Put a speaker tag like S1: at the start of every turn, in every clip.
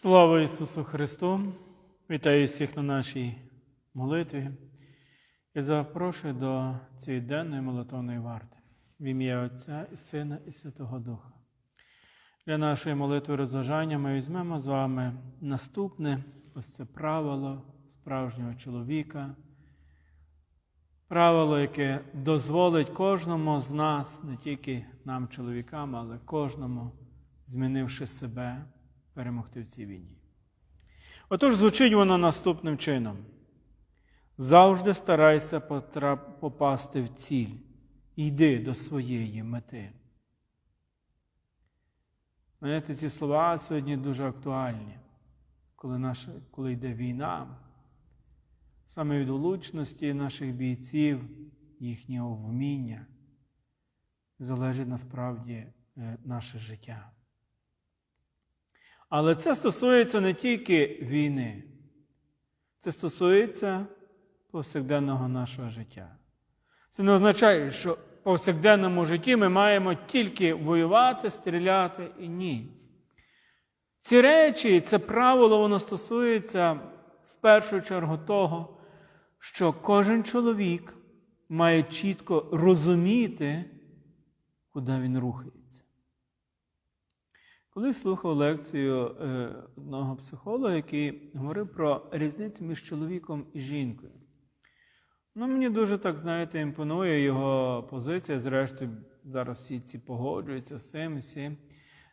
S1: Слава Ісусу Христу! Вітаю всіх на нашій молитві і запрошую до цієї денної молитовної варти в ім'я Отця і Сина і Святого Духа. Для нашої молитви розважання ми візьмемо з вами наступне ось це правило справжнього чоловіка. Правило, яке дозволить кожному з нас, не тільки нам, чоловікам, але кожному, змінивши себе, перемогти в цій війні. Отож, звучить воно наступним чином: завжди старайся попасти в ціль, йди до своєї мети. Знаєте, ці слова сьогодні дуже актуальні, коли, наша, коли йде війна, саме від влучності наших бійців, їхнього вміння, залежить насправді е, наше життя. Але це стосується не тільки війни, це стосується повсякденного нашого життя. Це не означає, що в повсякденному житті ми маємо тільки воювати, стріляти і ні. Ці речі, це правило, воно стосується в першу чергу того, що кожен чоловік має чітко розуміти, куди він рухається. Коли слухав лекцію е, одного психолога, який говорив про різницю між чоловіком і жінкою. Ну, мені дуже так, знаєте, імпонує його позиція, зрештою, зараз всі ці погоджуються з цим, всі.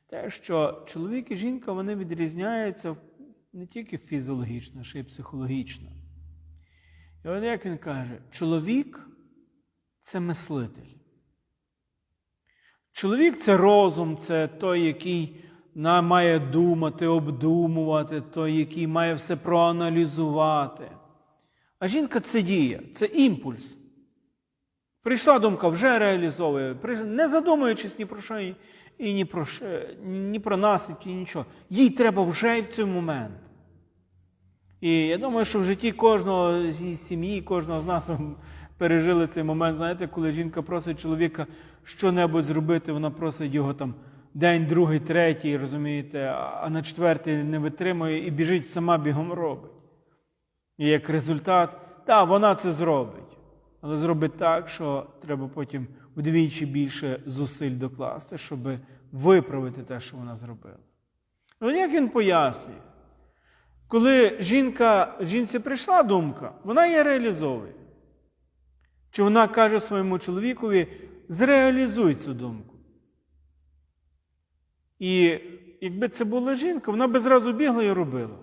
S1: Те, що чоловік і жінка вони відрізняються не тільки фізіологічно, ще й психологічно. І от як він каже, чоловік це мислитель. Чоловік це розум, це той, який має думати, обдумувати, той, який має все проаналізувати. А жінка це дія, це імпульс. Прийшла думка, вже реалізовує, не задумуючись ні про що і ні про, що- ні про наслідки, нічого. Їй треба вже в цей момент. І я думаю, що в житті кожного з сім'ї, кожного з нас пережили цей момент, знаєте, коли жінка просить чоловіка що-небудь зробити, вона просить його там день, другий, третій, розумієте, а на четвертий не витримує і біжить сама бігом робить. І як результат, так, вона це зробить, але зробить так, що треба потім вдвічі більше зусиль докласти, щоб виправити те, що вона зробила. Ну, як він пояснює? Коли жінка, жінці прийшла думка, вона її реалізовує. Чи вона каже своєму чоловікові, зреалізуй цю думку. І якби це була жінка, вона би зразу бігла і робила.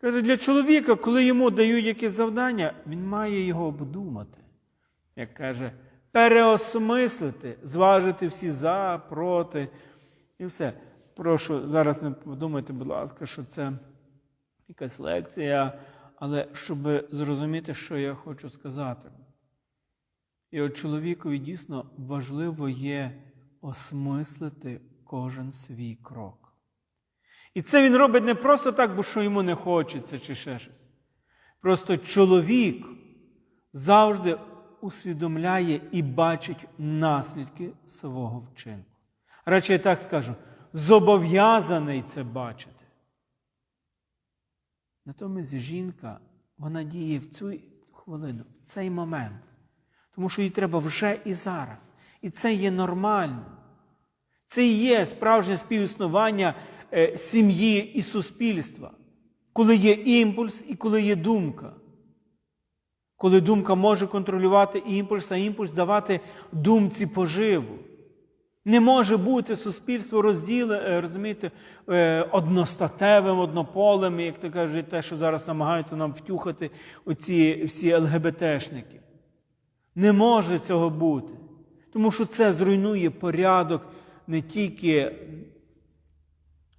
S1: Каже, для чоловіка, коли йому дають якесь завдання, він має його обдумати. Як каже, переосмислити, зважити всі за, проти і все. Прошу, зараз не подумайте, будь ласка, що це якась лекція, але щоб зрозуміти, що я хочу сказати. І от чоловікові дійсно важливо є осмислити кожен свій крок. І це він робить не просто так, бо що йому не хочеться, чи ще щось. Просто чоловік завжди усвідомляє і бачить наслідки свого вчинку. Радше я так скажу, зобов'язаний це бачити. Натомість жінка, вона діє в цю хвилину, в цей момент. Тому що їй треба вже і зараз. І це є нормально. Це і є справжнє співіснування е, сім'ї і суспільства, коли є імпульс і коли є думка. Коли думка може контролювати імпульс, а імпульс давати думці поживу. Не може бути суспільство розділене, розумієте, е, одностатевим, однополем, як то кажуть, те, що зараз намагаються нам втюхати оці всі ЛГБТшники. Не може цього бути. Тому що це зруйнує порядок не тільки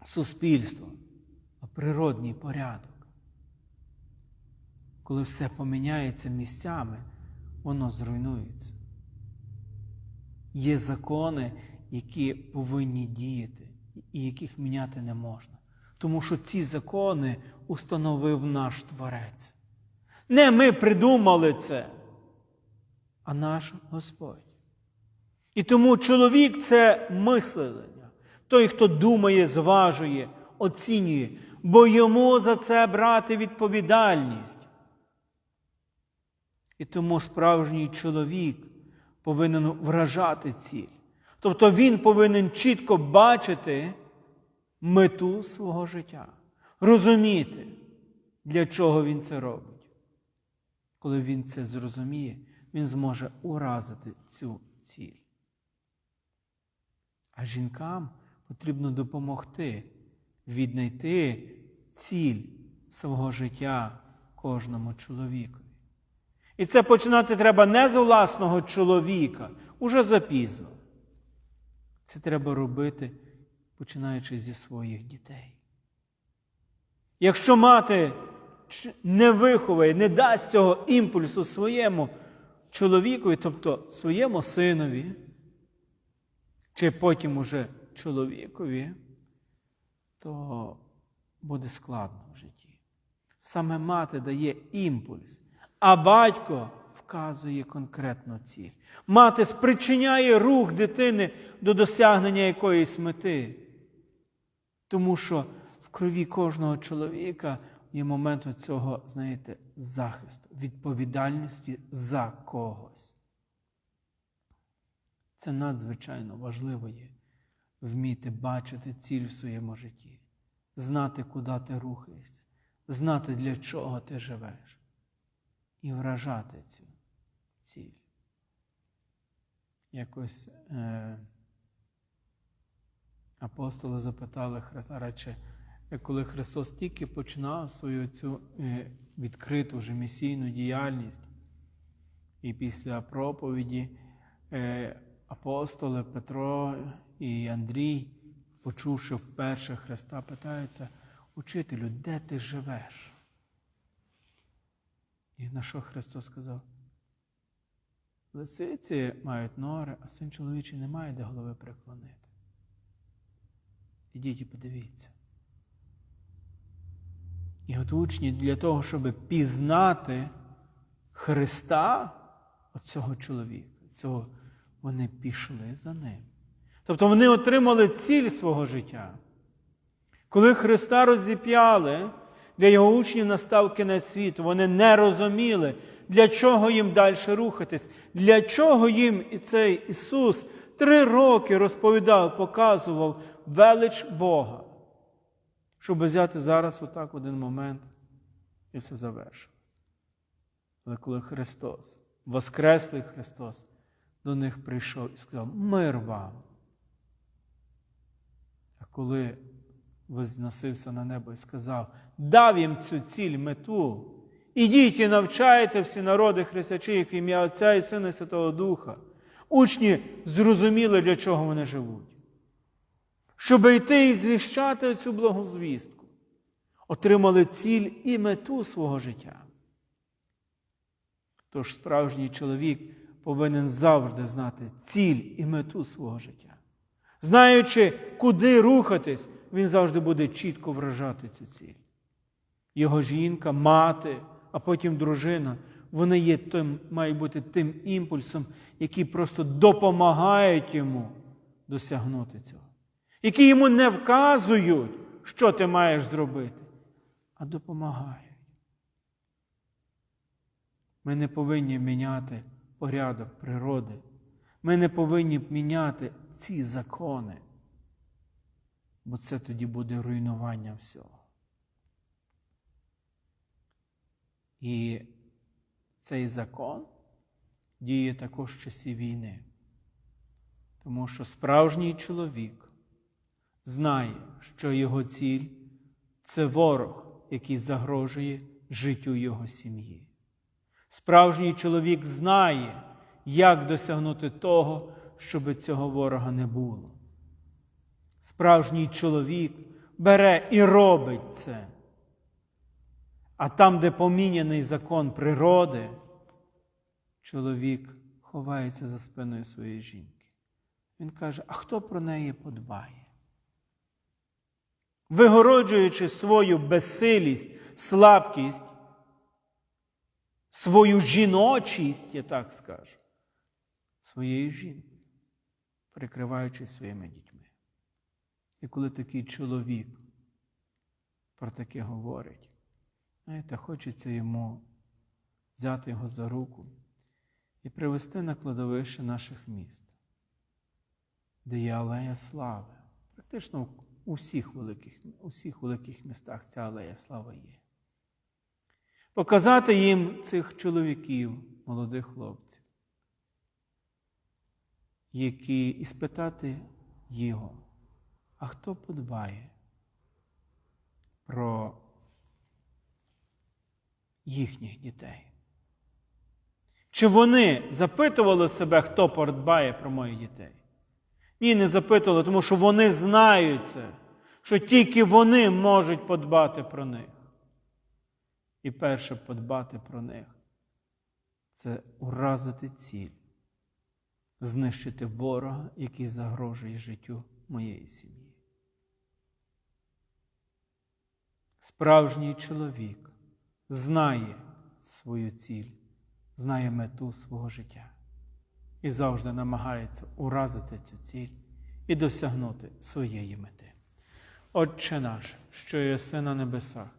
S1: суспільства, а природній порядок. Коли все поміняється місцями, воно зруйнується. Є закони, які повинні діяти, і яких міняти не можна. Тому що ці закони установив наш Творець. Не ми придумали це, а наш Господь. І тому чоловік це мислення. Той, хто думає, зважує, оцінює. бо йому за це брати відповідальність. І тому справжній чоловік повинен вражати ціль. Тобто він повинен чітко бачити мету свого життя, розуміти, для чого він це робить. Коли він це зрозуміє, він зможе уразити цю ціль. А жінкам потрібно допомогти віднайти ціль свого життя кожному чоловікові. І це починати треба не з власного чоловіка, уже запізно. Це треба робити, починаючи зі своїх дітей. Якщо мати не виховає, не дасть цього імпульсу своєму чоловікові, тобто своєму синові, чи потім уже чоловікові, то буде складно в житті. Саме мати дає імпульс, а батько вказує конкретну ціль. Мати спричиняє рух дитини до досягнення якоїсь мети. Тому що в крові кожного чоловіка є момент цього, знаєте, захисту, відповідальності за когось. Це надзвичайно важливо є вміти бачити ціль в своєму житті, знати, куди ти рухаєшся, знати, для чого ти живеш, і вражати цю ціль. Якось е, апостоли запитали радше, коли Христос тільки починав свою цю е, відкриту вже місійну діяльність, і після проповіді е, апостоли Петро і Андрій, почувши вперше Христа, питаються, учителю, де ти живеш? І на що Христос сказав? Лисиці мають нори, а син чоловічий не має де голови преклонити. Ідіть і подивіться. І от учні для того, щоб пізнати Христа, оцього чоловіка, цього, вони пішли за ним. Тобто вони отримали ціль свого життя. Коли Христа розіп'яли, для його учнів настав кінець світу, вони не розуміли, для чого їм далі рухатись, для чого їм і цей Ісус три роки розповідав, показував велич Бога, щоб взяти зараз отак один момент і все завершилось. Але коли Христос, Воскреслий Христос, до них прийшов і сказав, мир вам. А коли возносився на небо і сказав, дав їм цю ціль мету, ідіть і навчайте всі народи хрестячи в ім'я Отця і Сина і Святого Духа. Учні зрозуміли, для чого вони живуть. Щоб йти і звіщати цю благозвістку, отримали ціль і мету свого життя. Тож справжній чоловік повинен завжди знати ціль і мету свого життя. Знаючи, куди рухатись, він завжди буде чітко вражати цю ціль. Його жінка, мати, а потім дружина, вони є тим, мають бути тим імпульсом, які просто допомагають йому досягнути цього, які йому не вказують, що ти маєш зробити, а допомагають. Ми не повинні міняти порядок природи. Ми не повинні міняти ці закони, бо це тоді буде руйнування всього. І цей закон діє також в часі війни, тому що справжній чоловік знає, що його ціль це ворог, який загрожує життю його сім'ї. Справжній чоловік знає, як досягнути того, щоб цього ворога не було. Справжній чоловік бере і робить це. А там, де поміняний закон природи, чоловік ховається за спиною своєї жінки. Він каже, а хто про неї подбає? Вигороджуючи свою безсилість, слабкість, свою жіночість, я так скажу, своєю жінкою, прикриваючи своїми дітьми. І коли такий чоловік про таке говорить. Знаєте, хочеться йому взяти його за руку і привести на кладовище наших міст, де є алея слави. Практично у всіх великих, у всіх великих містах ця алея слави є. Показати їм цих чоловіків, молодих хлопців, які і спитати його, а хто подбає про їхніх дітей? Чи вони запитували себе, хто подбає про моїх дітей? Ні, не запитували, тому що вони знають це, що тільки вони можуть подбати про них. І перше подбати про них це уразити ціль, знищити ворога, який загрожує життю моєї сім'ї. Справжній чоловік знає свою ціль, знає мету свого життя і завжди намагається уразити цю ціль і досягнути своєї мети. Отче наш, що єси на небесах,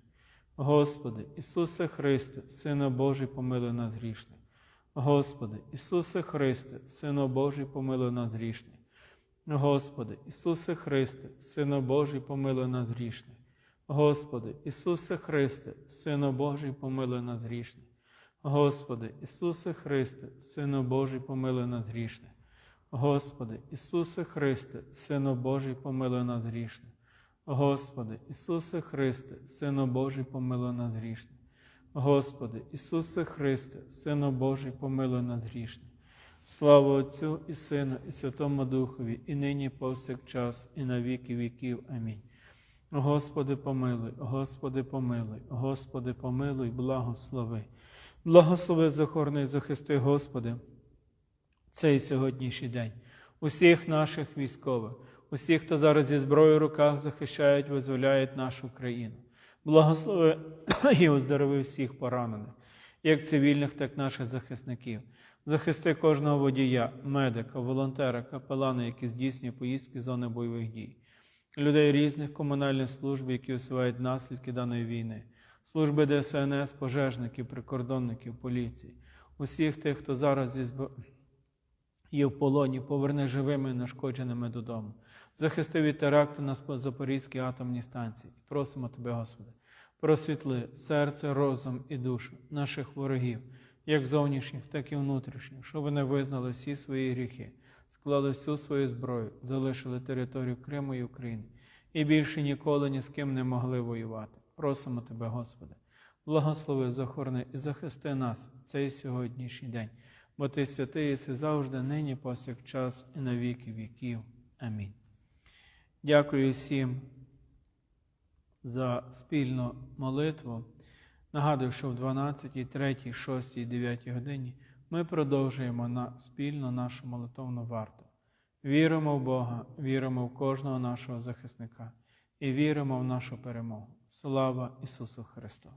S1: Господи, Ісусе Христе, Сину Божий, помилуй нас грішне. Господи, Ісусе Христе, Сину Божий, помилуй нас грішне. Господи, Ісусе Христе, Сину Божий, помилуй нас грішне. Господи, Ісусе Христе, Сину Божий, помилуй нас грішне. Господи, Ісусе Христе, Сину Божий, помилуй нас грішне. Господи, Ісусе Христе, Сину Божий, помилуй нас грішне. Господи, Ісусе Христе, Сину Божий, помилуй нас грішне. Господи, Ісусе Христе, Сину Божий, помилуй нас грішне. Слава Отцю і Сину, і Святому Духові, і нині, повсякчас, і на віки віків. Амінь. Господи, помилуй, Господи, помилуй, Господи, помилуй, благослови. Благослови захорний, захисти, Господи, цей сьогоднішній день, усіх наших військових, усіх, хто зараз зі зброєю в руках захищають, визволяють нашу країну. Благослови і оздорови всіх поранених, як цивільних, так і наших захисників. Захисти кожного водія, медика, волонтера, капелана, які здійснює поїздки з зони бойових дій, людей різних комунальних служб, які усувають наслідки даної війни, служби ДСНС, пожежників, прикордонників, поліції, усіх тих, хто зараз є в полоні, поверни живими і нашкодженими додому. Захисти від теракту на Запорізькій атомній станції. Просимо Тебе, Господи, просвітли серце, розум і душу наших ворогів, як зовнішніх, так і внутрішніх, щоб вони визнали всі свої гріхи, склали всю свою зброю, залишили територію Криму і України і більше ніколи ні з ким не могли воювати. Просимо Тебе, Господи, благослови, захорони і захисти нас в цей сьогоднішній день, бо Ти святий єси завжди, нині, повсякчас і на віки віків. Амінь. Дякую всім за спільну молитву. Нагадую, що в 12, 3, 6, 9 годині ми продовжуємо на спільну нашу молитовну варту. Віримо в Бога, віримо в кожного нашого захисника і віримо в нашу перемогу. Слава Ісусу Христу!